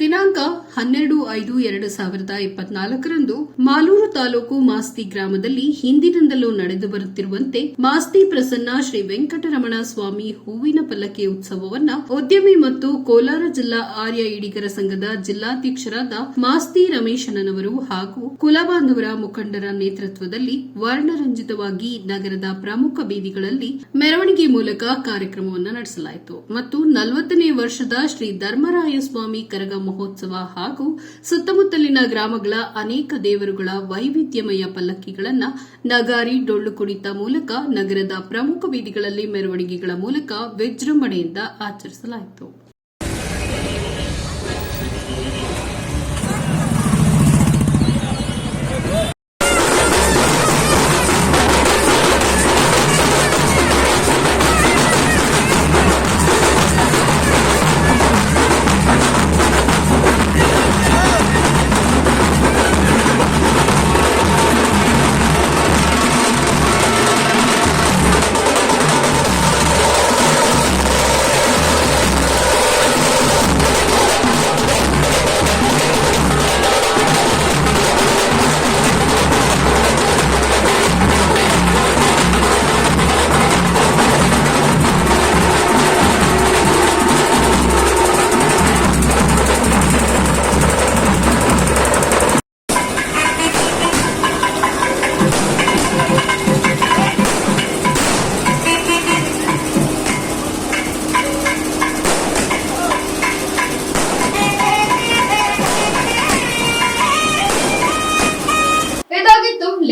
ದಿನಾಂಕ ಹನ್ನೆರಡು ಐದು ಎರಡು ಸಾವಿರದ ಇಪ್ಪತ್ನಾಲ್ಕರಂದು ಮಾಲೂರು ತಾಲೂಕು ಮಾಸ್ತಿ ಗ್ರಾಮದಲ್ಲಿ ಹಿಂದಿನಿಂದಲೂ ನಡೆದು ಬರುತ್ತಿರುವಂತೆ ಮಾಸ್ತಿ ಪ್ರಸನ್ನ ಶ್ರೀ ವೆಂಕಟರಮಣ ಸ್ವಾಮಿ ಹೂವಿನ ಪಲ್ಲಕ್ಕಿ ಉತ್ಸವವನ್ನ ಉದ್ಯಮಿ ಮತ್ತು ಕೋಲಾರ ಜಿಲ್ಲಾ ಆರ್ಯ ಇಡಿಗರ ಸಂಘದ ಜಿಲ್ಲಾಧ್ಯಕ್ಷರಾದ ಮಾಸ್ತಿ ರಮೇಶನವರು ಹಾಗೂ ಕುಲಬಾಂಧವರ ಮುಖಂಡರ ನೇತೃತ್ವದಲ್ಲಿ ವರ್ಣರಂಜಿತವಾಗಿ ನಗರದ ಪ್ರಮುಖ ಬೀದಿಗಳಲ್ಲಿ ಮೆರವಣಿಗೆ ಮೂಲಕ ಕಾರ್ಯಕ್ರಮವನ್ನು ನಡೆಸಲಾಯಿತು. ಮತ್ತು ನಲವತ್ತನೇ ವರ್ಷದ ಶ್ರೀ ಧರ್ಮರಾಯ ಸ್ವಾಮಿ ಕರಗ ಮಹೋತ್ಸವ ಹಾಗೂ ಸುತ್ತಮುತ್ತಲಿನ ಗ್ರಾಮಗಳ ಅನೇಕ ದೇವರುಗಳ ವೈವಿಧ್ಯಮಯ ಪಲ್ಲಕ್ಕಿಗಳನ್ನ ನಗಾರಿ ಡೊಳ್ಳು ಕುಣಿತ ಮೂಲಕ ನಗರದ ಪ್ರಮುಖ ಬೀದಿಗಳಲ್ಲಿ ಮೆರವಣಿಗೆಗಳ ಮೂಲಕ ವಿಜೃಂಭಣೆಯಿಂದ ಆಚರಿಸಲಾಯಿತು.